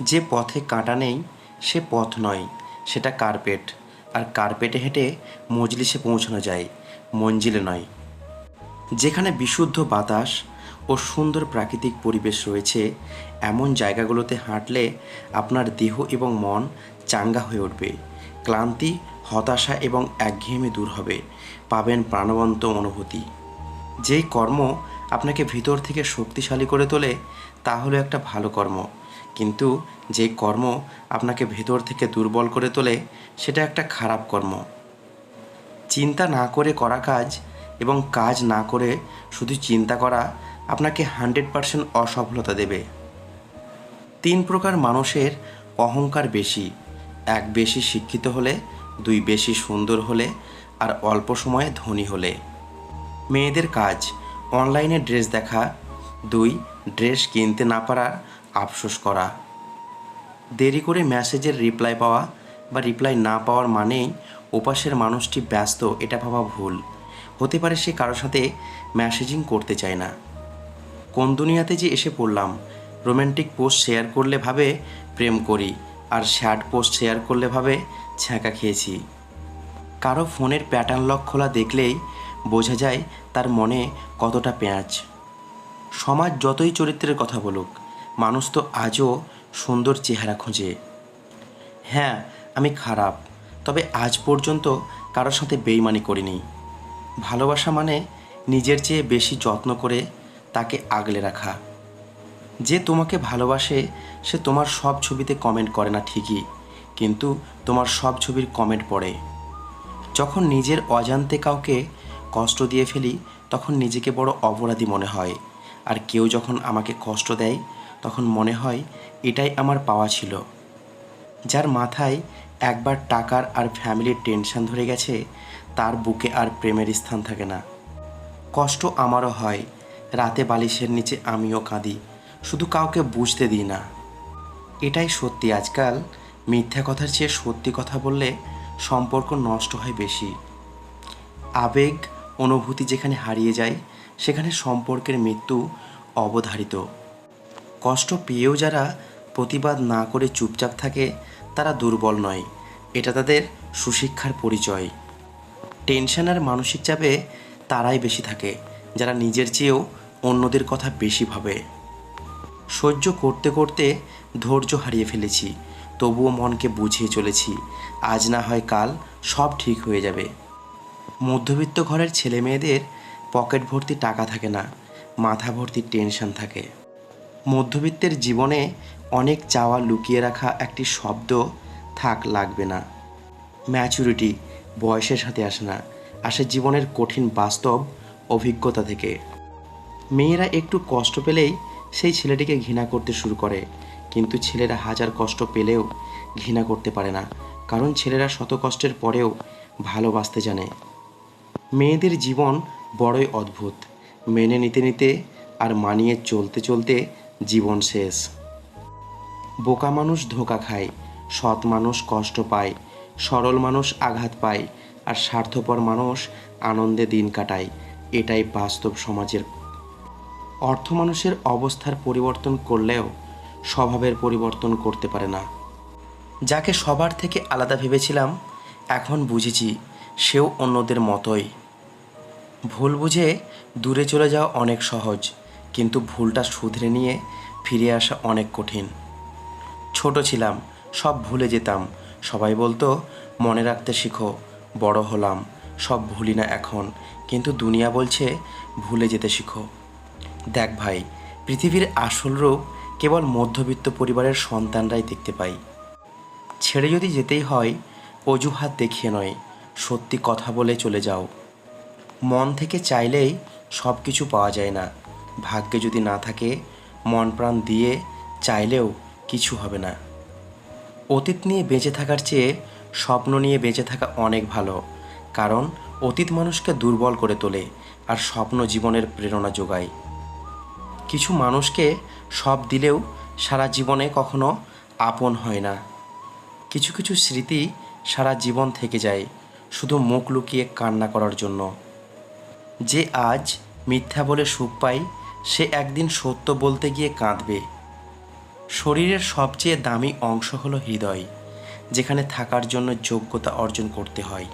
যে পথে কাঁটা নেই, সে পথ নয়, সেটা কার্পেট। আর কার্পেটে হেঁটে মজলিসে পৌঁছানো যায়, মঞ্জিলে নয়। যেখানে বিশুদ্ধ বাতাস ও সুন্দর প্রাকৃতিক পরিবেশ রয়েছে, এমন জায়গাগুলোতে হাঁটলে আপনার দেহ এবং মন চাঙ্গা হয়ে উঠবে, ক্লান্তি, হতাশা এবং একঘেয়েমি দূর হবে, পাবেন প্রাণবন্ত অনুভূতি। যেই কর্ম আপনাকে ভিতর থেকে শক্তিশালী করে তোলে তা হলো একটা ভালো কর্ম। কিন্তু যে কর্ম আপনাকে ভেতর থেকে দুর্বল করে তোলে, সেটা একটা খারাপ কর্ম। চিন্তা না করে করা কাজ এবং কাজ না করে শুধু চিন্তা করা আপনাকে হান্ড্রেড পারসেন্ট অসফলতা দেবে। তিন প্রকার মানুষের অহংকার বেশি। এক বেশি শিক্ষিত হলে, দুই বেশি সুন্দর হলে, আর অল্প সময়ে ধনী হলে। মেয়েদের কাজ, অনলাইনে ড্রেস দেখা। দুই, ড্রেস কিনতে না পারার আফসোস করা। দেরি করে মেসেজের রিপ্লাই পাওয়া বা রিপ্লাই না পাওয়ার মানেই ওপাশের মানুষটি ব্যস্ত, এটা ভাবা ভুল। হতে পারে সে কারোর সাথে মেসেজিং করতে চায় না। কোন দুনিয়াতে যে এসে পড়লাম রোম্যান্টিক পোস্ট শেয়ার করলে ভাবে প্রেম করি, আর শ্যাট পোস্ট শেয়ার করলে ভাবে ছ্যাঁকা খেয়েছি। কারও ফোনের প্যাটার্ন লক খোলা দেখলেই বোঝা যায় তার মনে কতটা পেঁয়াজ। সমাজ যতই চরিত্রের কথা বলুক মানুষ তো আজও সুন্দর চেহারা খোঁজে। হ্যাঁ আমি খারাপ, তবে আজ পর্যন্ত কারোর সাথে বেইমানি করিনি। ভালোবাসা মানে নিজের চেয়ে বেশি যত্ন করে তাকে আগলে রাখা। যে তোমাকে ভালোবাসে, সে তোমার সব ছবিতে কমেন্ট করে না ঠিকই, কিন্তু তোমার সব ছবির কমেন্ট পড়ে। যখন নিজের অজান্তে কাউকে কষ্ট দিয়ে ফেলি, তখন নিজেকে বড় অপরাধী মনে হয়, আর কেউ যখন আমাকে কষ্ট দেয় তখন মনে হয় এটাই আমার পাওয়া ছিল। যার মাথায় একবার টাকার আর ফ্যামিলির টেনশন ধরে গেছে, তার বুকে আর প্রেমের স্থান থাকে না। কষ্ট আমারও হয়, রাতে বালিশের নিচে আমিও কাঁদি, শুধু কাউকে বুঝতে দিই না। এটাই সত্যি আজকাল, মিথ্যা কথার চেয়ে সত্যি কথা বললে সম্পর্ক নষ্ট হয় বেশি। আবেগ, অনুভূতি যেখানে হারিয়ে যায়, সেখানে সম্পর্কের মৃত্যু অবধারিত। কষ্ট পেয়েও যারা প্রতিবাদ না করে চুপচাপ থাকে, তারা দুর্বল নয়। এটা তাদের সুশিক্ষার পরিচয়। টেনশন আর মানসিক চাপে তারাই বেশি থাকে, যারা নিজের চেয়েও অন্যদের কথা বেশি ভাবে। সহ্য করতে করতে ধৈর্য হারিয়ে ফেলেছি, তবুও মনকে বুঝিয়ে চলেছি, আজ না হয় কাল সব ঠিক হয়ে যাবে। মধ্যবিত্ত ঘরের ছেলে মেয়েদের পকেট ভর্তি টাকা থাকে না মাথা ভর্তি টেনশন থাকে। মধ্যবিত্তের জীবনে অনেক চাওয়া লুকিয়ে রাখা একটি শব্দ থাক লাগবে না। ম্যাচুরিটি বয়সের সাথে আসে না, আসে জীবনের কঠিন বাস্তব অভিজ্ঞতা থেকে। মেয়েরা একটু কষ্ট পেলেই সেই ছেলেটিকে ঘৃণা করতে শুরু করে, কিন্তু ছেলেরা হাজার কষ্ট পেলেও ঘৃণা করতে পারে না, কারণ ছেলেরা শত কষ্টের পরেও ভালোবাসতে জানে। মেয়েদের জীবন বড়ই অদ্ভুত, মেনে নিতে নিতে আর মানিয়ে চলতে চলতে জীবন শেষ। বোকা মানুষ ধোকা খায়, সৎ মানুষ কষ্ট পায়, সরল মানুষ আঘাত পায়, আর স্বার্থপর মানুষ আনন্দে দিন কাটায়। এটাই বাস্তব সমাজের অর্থ মানুষের অবস্থার পরিবর্তন করলেও স্বভাবের পরিবর্তন করতে পারে না। যাকে সবার থেকে আলাদা ভেবেছিলাম, এখন বুঝেছি সেও অন্যদের মতোই। ভুল বুঝে দূরে চলে যাওয়া অনেক সহজ। কিন্তু ভুলটা শুধরে নিয়ে ফিরে আসা অনেক কঠিন। ছোট ছিলাম, সব ভুলে যেতাম। সবাই বলতো, মনে রাখতে শিখো, বড় হলাম, সব ভুলি না এখন। কিন্তু দুনিয়া বলছে, ভুলে যেতে শিখো। দেখ ভাই, পৃথিবীর আসল রূপ কেবল মধ্যবিত্ত পরিবারের সন্তানরাই দেখতে পাই। ছেড়ে যদি যেতেই হয়, অজুহাত দেখিয়ে নয়, সত্যি কথা বলে চলে যাও। মন থেকে চাইলেই সব কিছু পাওয়া যায় না। ভাগ্যে যদি না থাকে মন প্রাণ দিয়ে চাইলেও কিছু হবে না। অতীত নিয়ে বেঁচে থাকার চেয়ে স্বপ্ন নিয়ে বেঁচে থাকা অনেক ভালো, কারণ অতীত মানুষকে দুর্বল করে তোলে আর স্বপ্ন জীবনের প্রেরণা যোগায়। কিছু মানুষকে সব দিলেও সারা জীবনে কখনো আপন হয় না। কিছু কিছু স্মৃতি সারা জীবন থেকে যায়, শুধু মুখ লুকিয়ে কান্না করার জন্য। যে আজ মিথ্যা বলে সুখ পাই সে একদিন সত্য বলতে গিয়ে কাঁদবে। শরীরের সবচেয়ে দামি অংশ হলো হৃদয়, যেখানে থাকার জন্য যোগ্যতা অর্জন করতে হয়।